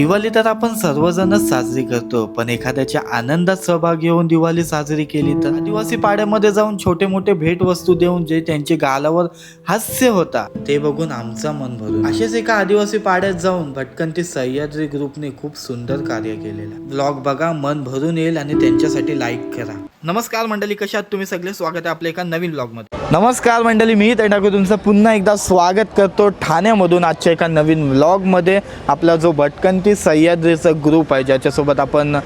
दिवाळी तर आपण सर्वजणच साजरी करतो पण एखाद्याच्या आनंदात सहभागी होऊन दिवाळी साजरी केली तर आदिवासी पाड्यामध्ये जाऊन छोटे मोठे भेट वस्तू देऊन जे त्यांचे गालावर हास्य होता ते बघून आमचा मन भरून. असेच एका आदिवासी पाड्यात जाऊन भटकंती सह्याद्री ग्रुपने खूप सुंदर कार्य केलेलं. ब्लॉग बघा मन भरून येईल आणि त्यांच्यासाठी लाईक करा. नमस्कार मंडळी कशा आहात तुम्ही सगळे? स्वागत आहे आपल्या एका नवीन ब्लॉगमध्ये नमस्कार मंडळी मी ठाकूर तुमचं पुन्हा एकदा स्वागत करतो ठाण्यामधून आजच्या एका नवीन ब्लॉगमध्ये आपला जो भटकंती सह्याद्रीचा ग्रुप आहे ज्याच्यासोबत आपण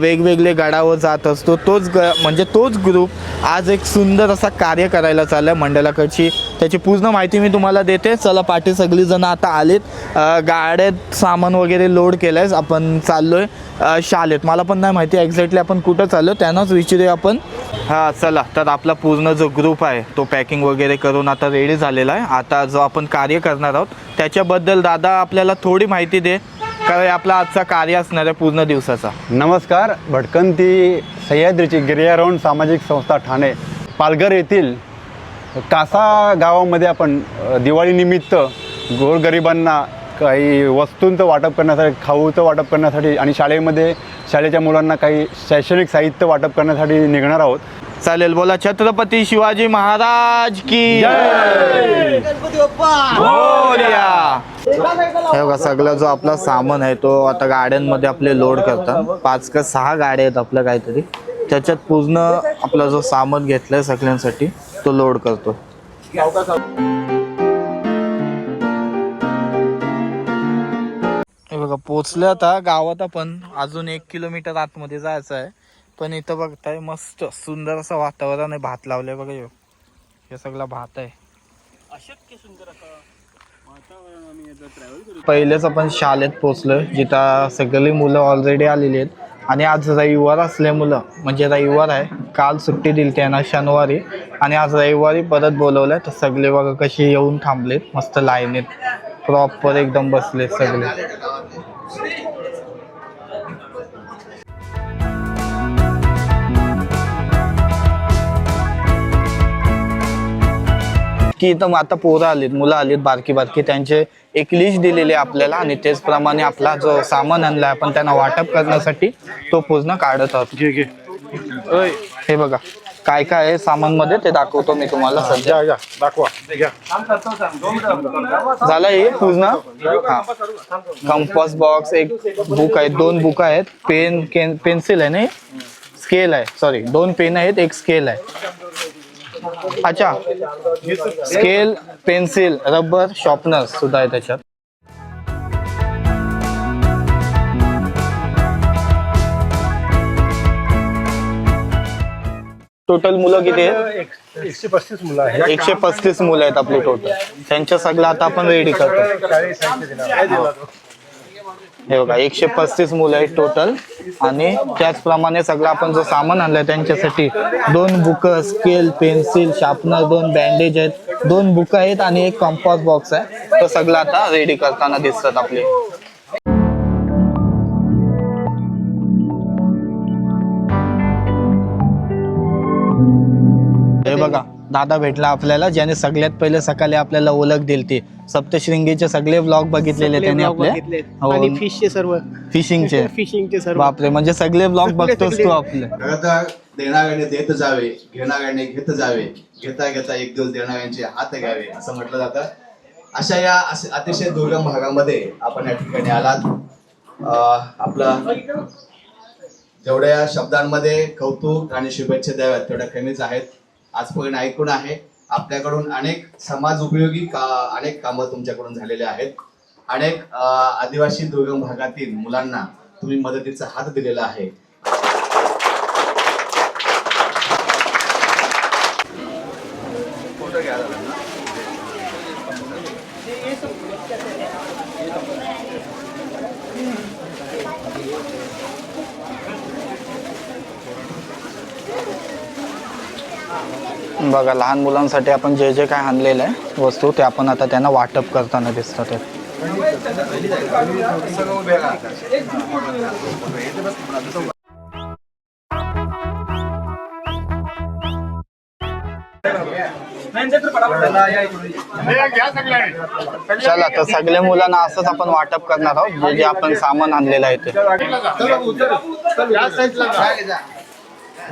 वेगवेगळे गडावर जात असतो तोच ग म्हणजे तोच ग्रुप आज एक सुंदर असा कार्य करायला चाललं आहे मंडळाकडची त्याची पूर्ण माहिती मी तुम्हाला देते. चला पाठी सगळीजणं आता आलीत. गाड्यात सामान वगैरे लोड केलं आहे आपण चाललो आहे शाळेत मला पण नाही माहिती एक्झॅक्टली आपण कुठं चाललो त्यांनाच विचारूया आपण. हां चला. तर आपला पूर्ण जो ग्रुप आहे तो पॅकिंग वगैरे करून आता रेडी झालेला आहे. आता जो आपण कार्य करणार आहोत त्याच्याबद्दल दादा आपल्याला थोडी माहिती दे. काय आपला आजचा कार्य असणार आहे पूर्ण दिवसाचा. नमस्कार. भटकंती सह्याद्रीची गिर्यारोहण सामाजिक संस्था ठाणे पालघर येथील कासा गावामध्ये आपण दिवाळीनिमित्त गोरगरिबांना काही वस्तूंचं वाटप करण्यासाठी खाऊचं वाटप करण्यासाठी आणि शाळेमध्ये शाळेच्या मुलांना काही शैक्षणिक साहित्य वाटप करण्यासाठी निघणार आहोत. चालेल बोला. छत्रपती शिवाजी महाराज की बोल्या. हे बघा सगळा जो आपला सामान आहे तो आता गाड्यांमध्ये आपले लोड करतात. पाच का सहा गाड्या आहेत आपल्या काहीतरी. त्याच्यात पूर्ण आपला जो सामान घेतलाय सगळ्यांसाठी तो लोड करतो. हे बघा पोचलं आता गावात आपण. अजून एक किलोमीटर आतमध्ये जायचं आहे. पण इथं बघताय मस्त सुंदर असं वातावरण आहे. भात लावलंय बघा ह्यो. हे सगळा भात आहे. पहिलेच आपण शाळेत पोचलोय जिथं सगळी मुलं ऑलरेडी आलेली आहेत. आणि आज रविवार असल्यामुळं म्हणजे रविवार आहे काल सुट्टी दिली त्यांना शनिवारी. आणि आज रविवारी परत बोलवलंय तर सगळे बघा कशी येऊन थांबलेत मस्त लाईनीत प्रॉपर एकदम बसलेत सगळे. की इथं आता पोरं आलीत मुलं आलीत बारकी बारकी त्यांचे एक लिस्ट दिलेली आहे आपल्याला आणि त्याचप्रमाणे आपला जो सामान आणलाय आपण त्यांना वाटप करण्यासाठी तो पूर्ण काढत आहोत. हे बघा. काय काय आहे सामानमध्ये ते दाखवतो मी तुम्हाला सध्या. दाखवा. झालं हे पूर्ण? हा. कंपास बॉक्स एक बुक आहे दोन बुक आहेत. पेन पेन्सिल आहे ना स्केल आहे. सॉरी दोन पेन आहेत एक स्केल आहे. अच्छा. स्केल पेन्सिल रबर शॉर्पनर सुद्धा आहे त्याच्यात. टोटल मुलं किती आहेत? एकशे पस्तीस मुलं आहेत. एकशे पस्तीस मुलं आहेत आपली टोटल त्यांच्या सगळं आता आपण रेडी करतो. हे बघा एकशे पस्तीस मुलं आहेत टोटल आणि त्याचप्रमाणे सगळं आपण जो सामान आणलंय त्यांच्यासाठी दोन बुक स्केल पेन्सिल शार्पनर दोन बँडेज आहेत. दोन बुक आहेत आणि एक कंपास बॉक्स आहे. तो सगळं आता रेडी करताना दिसतात आपले. हे बघा दादा भेटला आपल्याला ज्याने सगळ्यात पहिले सकाळी आपल्याला ओळख दिली ती. सप्तशृंगीचे सगळे व्लॉग बघितलेले त्यांनी आपले. हो. आणि फिशचे सर्व. फिशिंगचे. फिशिंगचे सर्व. बापरे म्हणजे सगळे ब्लॉग बघतोस तू आपले. देणाऱ्याने देत जावे घेणाऱ्याने घेत जावे. घेता घेता एक दिवस देणाऱ्यांचे हात घ्यावे असं म्हटलं जातं. अशा या अतिशय दुर्गम भागामध्ये आपण या ठिकाणी आलात. अं, आपला जेवढ्या शब्दांमध्ये कौतुक आणि शुभेच्छा द्याव्यात तेवढ्या कमीच आहेत. आजपर्यंत ऐकून आहे? आपल्याकडून अनेक समाज उपयोगी का अनेक कामं तुमच्याकडून झालेले आहेत. अनेक आदिवासी दुर्गम भागातील मुलांना तुम्ही मदतीचा हात दिलेला आहे. बघा लहान मुलांसाठी आपण जे जे काय आणलेलं आहे वस्तू ते आपण आता त्यांना वाटप करताना दिसतात ते चला तर सगळ्या मुलांना असंच आपण वाटप करणार आहोत जे जे आपण सामान आणलेलं आहे ते.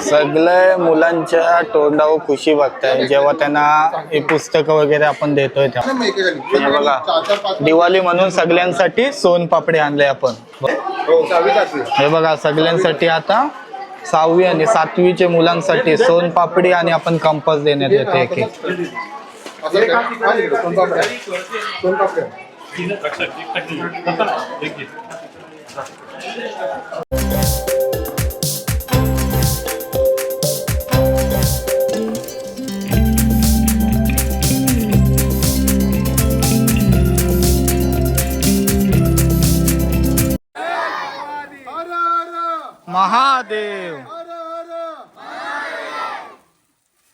सगळे मुलांच्या तोंडावर खुशी बघताय जेव्हा त्यांना हे पुस्तकं वगैरे आपण देतोय त्या बघा दिवाळी म्हणून सगळ्यांसाठी सोनपापडी आणले आपण. हे बघा सगळ्यांसाठी आता सहावी आणि सातवीचे मुलांसाठी सोनपापडी आणि आपण कंपास देण्यात येते एक एक.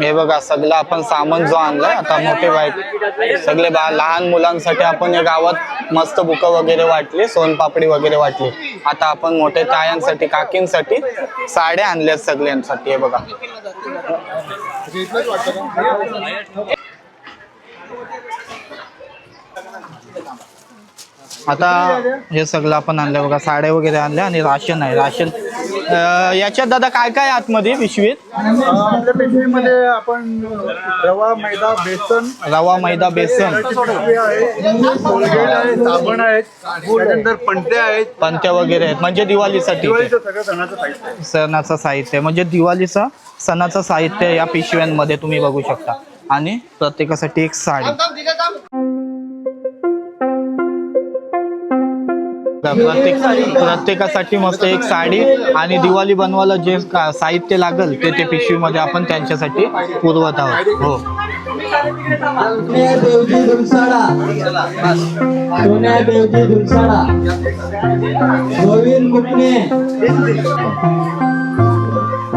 हे बघा सगळं आपण सामान जो आणलाय आता मोठे वाईट सगळे बा लहान मुलांसाठी आपण या गावात मस्त बुक वगैरे वाटली सोनपापडी वगैरे वाटली. आता आपण मोठे तायांसाठी काकींसाठी साड्या आणल्यात सगळ्यांसाठी हे बघा. आता हे सगळं आपण आणलं बघा साड्या वगैरे आणल्या आणि राशन आहे. राशन याच्यात दादा काय काय आतमध्ये पिशवीत? आपल्या पेशवीमध्ये आपण रवा मैदा बेसन. रवा मैदा बेसन. कोलगेट आहे साबण आहेत त्यानंतर पणत्या आहेत. पंत्या वगैरे आहेत. म्हणजे दिवाळीसाठी ते. दिवाळीचं सगळं सणाचं साहित्य आहे. सणाचं साहित्य. म्हणजे दिवाळीचा सणाचं साहित्य या पिशव्यांमध्ये तुम्ही बघू शकता. आणि प्रत्येकासाठी एक साडी. प्रत्येक प्रत्येकासाठी मस्त एक साडी आणि दिवाळी बनवायला जे का- साहित्य लागल ते ते पिशवीमध्ये आपण त्यांच्यासाठी पुरवत आहोत. हो. गोविंद मुकणे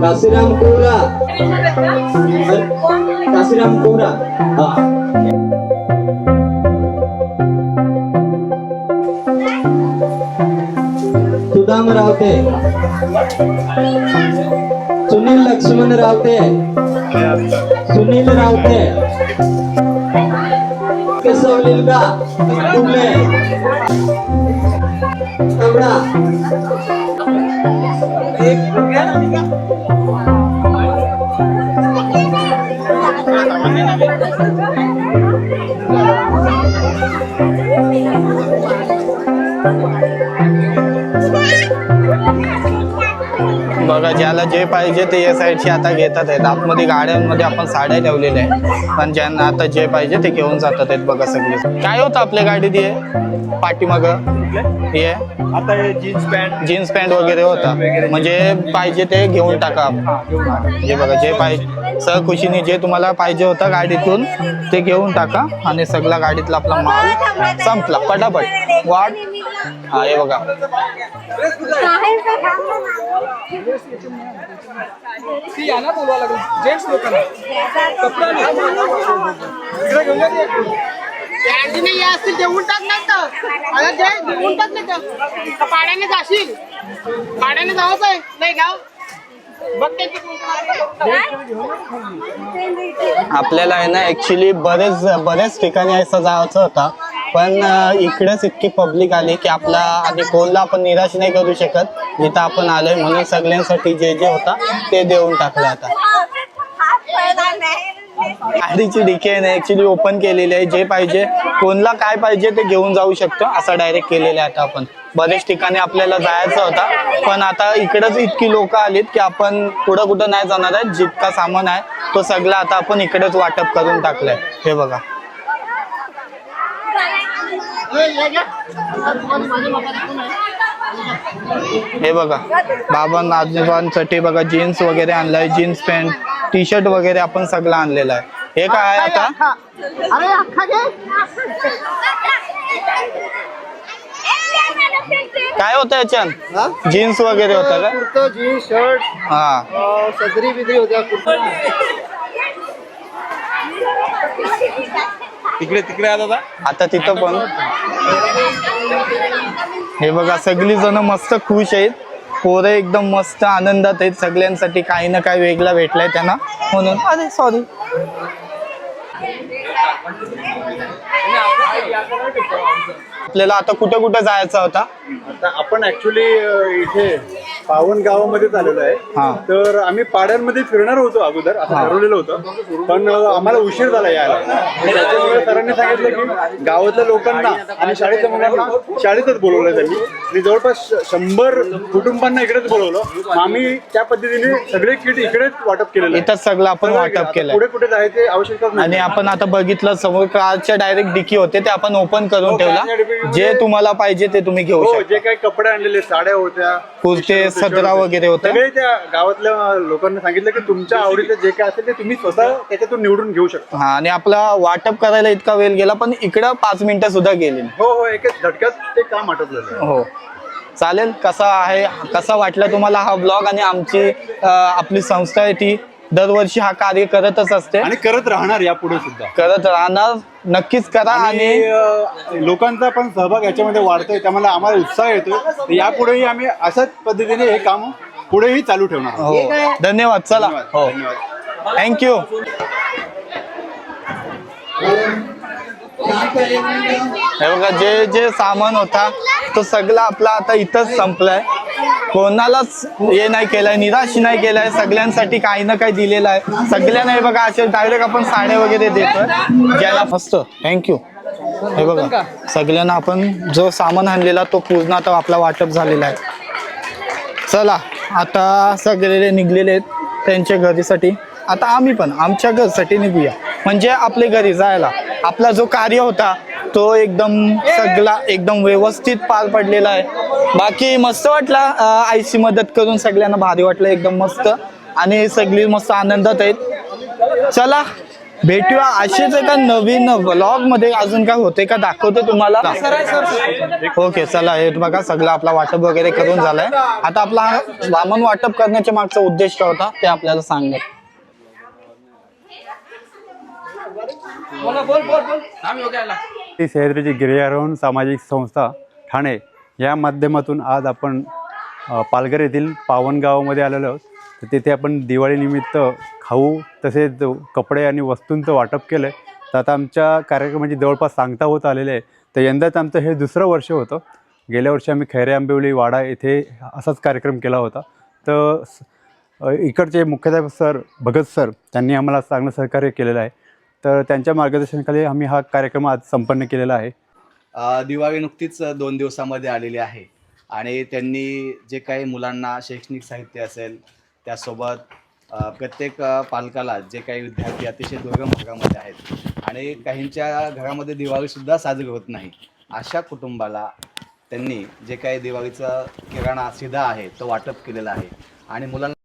काशीराम कोरा. काशीराम कोरा. हा. सुदाम रावते सुनील लक्ष्मण रावते सुनील रावते केसवलील का कुठले एवढा. बघा ज्याला जे पाहिजे ते या साईडची आता घेतात आहेत. आतमध्ये गाड्यांमध्ये आपण साड्या ठेवलेल्या आहेत. पण ज्यांना आता जे पाहिजे ते घेऊन जातात आहेत बघा सगळे. काय होतं आपल्या गाडीत हे? पाठीमाग? हे? आता हे जीन्स पॅन्ट जीन्स पॅन्ट वगैरे होता. म्हणजे पाहिजे ते घेऊन टाका. जे बघा जे पाहिजे सहखुशीने जे तुम्हाला पाहिजे होतं गाडीतून ते घेऊन टाका आणि सगळा गाडीतला आपला माल संपला. पटापट. वाट हा हे बघा. नाही. हे असतील ते उलटात नाही तर. आता जे उलटात नाही तर. तर पाण्याने जाशील. पाण्याने जावंच आहे नाही गाव आपल्याला आहे ना ऍक्च्युली बरेच बरेच ठिकाणी असं जायचं होता. पण इकडेच इतकी पब्लिक आली की आपला आणि कोणला आपण निराश नाही करू शकत. जिथं आपण आलोय म्हणून सगळ्यांसाठी जे जे होता ते देऊन टाकलं आता. गाडीची डिके ऍक्च्युली ओपन केलेली आहे. जे पाहिजे कोणला काय पाहिजे ते घेऊन जाऊ शकतो. असं डायरेक्ट केलेलं आहे आता आपण. बरेच ठिकाणी आपल्याला जायचं होता. पण आता इकडंच इतकी लोक आलीत की आपण पुढं कुठं नाही जाणार आहे. जितका सामान आहे तो सगळा आता आपण इकडेच वाटप करून टाकलंय. हे बघा. हे बघा बाबांना आजोबांसाठी बघा जीन्स वगैरे आणलाय जीन्स पॅन्ट टी शर्ट वगैरे आपण सगळं आणलेलं आहे. हे काय आहे आता? काय होतं याच्यात? जीन्स वगैरे होतं का? जीन्स शर्ट हा. सदरी बिदरी होत्या कुर्ता. तिकडे तिकडे आता आता तिथं पण. हे बघा सगळी जण मस्त खुश आहेत. पोरं एकदम मस्त आनंदात आहेत. सगळ्यांसाठी काही ना काही वेगळा भेटलाय त्यांना. म्हणून अरे सॉरी आपल्याला आता कुठं कुठं जायचं होता? आता आपण ऍक्च्युली इथे पावन गावामध्ये आलेलो हा. आहे तर आम्ही पाड्यांमध्ये फिरणार होतो अगोदर असं ठरवलेलं होतं. पण आम्हाला उशीर झाला यायला. आणि त्याच्यामुळे सरांनी सांगितलं की गावातल्या लोकांना आणि शाळेतल्या मुलांना शाळेतच बोलवलं त्यांनी. आणि जवळपास शंभर कुटुंबांना इकडेच बोलवलं. आम्ही त्या पद्धतीने सगळे किट इकडेच वाटप केलेलं आहे. इथंच सगळं आपण वाटप केलंय. पुढे कुठे जायचे आवश्यकता आणि आपण आता बघितलं समोर कारच्या डायरेक्ट डिकी होते ते आपण ओपन करून हो, ठेवला. जे तुम्हाला पाहिजे ते तुम्ही घेऊ हो शकता जे काही कपडे आणलेले साड्या होत्या कुर्ते, सदरा वगैरे होते. सगळे त्या गावातल्या लोकांना सांगितलं की तुमच्या आवडीचं जे काय असेल ते तुम्ही स्वतः त्याच्यातून निवडून घेऊ शकता हा आणि आपला वाटप करायला इतका वेळ गेला पण इकडं पाच मिनिटं सुद्धा गेली नाही. हो हो एकच झटक्यात ते काम आटोपलेलं आहे. हो चालेल कसा आहे कसा वाटला तुम्हाला हा ब्लॉग आणि आमची अं, आपली संस्था आहे ती दरवर्षी हा कार्य करतच असते. आणि करत राहणार यापुढे सुद्धा. करत राहणार नक्कीच करा आणि लोकांचा पण सहभाग याच्यामध्ये वाढतोय त्यामुळे आम्हाला उत्साह येतोय. तर यापुढेही आम्ही अशाच पद्धतीने हे काम पुढेही चालू ठेवणार आहोत. हो. धन्यवाद. चला. हो. धन्यवाद थँक्यू हे बघा जे जे सामान होता तो सगळा आपला आता इथंच संपलाय. कोणालाच हे नाही केलंय निराश नाही केलाय सगळ्यांसाठी काही ना काही दिलेलं आहे. सगळ्यांना हे बघा असे डायरेक्ट आपण साड्या वगैरे देतोय. ज्याला मस्त थँक्यू हे बघा सगळ्यांना आपण जो सामान आणलेला तो पूर्ण आता आपला वाटप झालेला आहे. चला आता सगळे निघलेले आहेत त्यांच्या घरीसाठी. आता आम्ही पण आमच्या घरसाठी निघूया. म्हणजे आपले घरी जायला. आपला जो कार्य होता तो एकदम सगळा एकदम व्यवस्थित पार पडलेला आहे. बाकी मस्त वाटला आईची मदत करून सगळ्यांना भारी वाटलं एकदम मस्त. आणि सगळी मस्त आनंदात आहेत. चला भेटूया. असेच एका नवीन ब्लॉगमध्ये अजून काय होते का दाखवते तुम्हाला? ओके चला हे बघा सगळं आपला वाटप वगैरे करून झालाय. आता आपला वामन वाटप करण्याच्या मागचा उद्देश काय होता ते आपल्याला सांगणार. ती सह्याद्रीची गिर्यारोहण सामाजिक संस्था ठाणे या माध्यमातून आज आपण पालघर येथील पावन गावामध्ये आलेलो आहोत. तर तिथे आपण दिवाळीनिमित्त खाऊ तसेच कपडे आणि वस्तूंचं वाटप केलं आहे तर आता आमच्या कार्यक्रमाची जवळपास सांगता होत आलेले आहे. तर यंदाच आमचं हे दुसरं वर्ष होतं. गेल्या वर्षी आम्ही खैरे आंबिवली वाडा येथे असाच कार्यक्रम केला होता. तर इकडचे मुख्याध्यापक सर भगत सर त्यांनी आम्हाला चांगलं सहकार्य केलेलं आहे. तर त्यांच्या मार्गदर्शनाखाली आम्ही हा कार्यक्रम आज संपन्न केलेला आहे. दिवाळी नुकतीच दोन दिवसामध्ये आलेली आहे. आणि त्यांनी जे काही मुलांना शैक्षणिक साहित्य असेल त्यासोबत प्रत्येक पालकाला जे काही विद्यार्थी अतिशय दुर्गम भागामध्ये आहेत आणि काहींच्या घरामध्ये दिवाळीसुद्धा साजरी होत नाही अशा कुटुंबाला त्यांनी जे काही दिवाळीचा किराणा सिधा आहे तो वाटप केलेला आहे. आणि मुलांना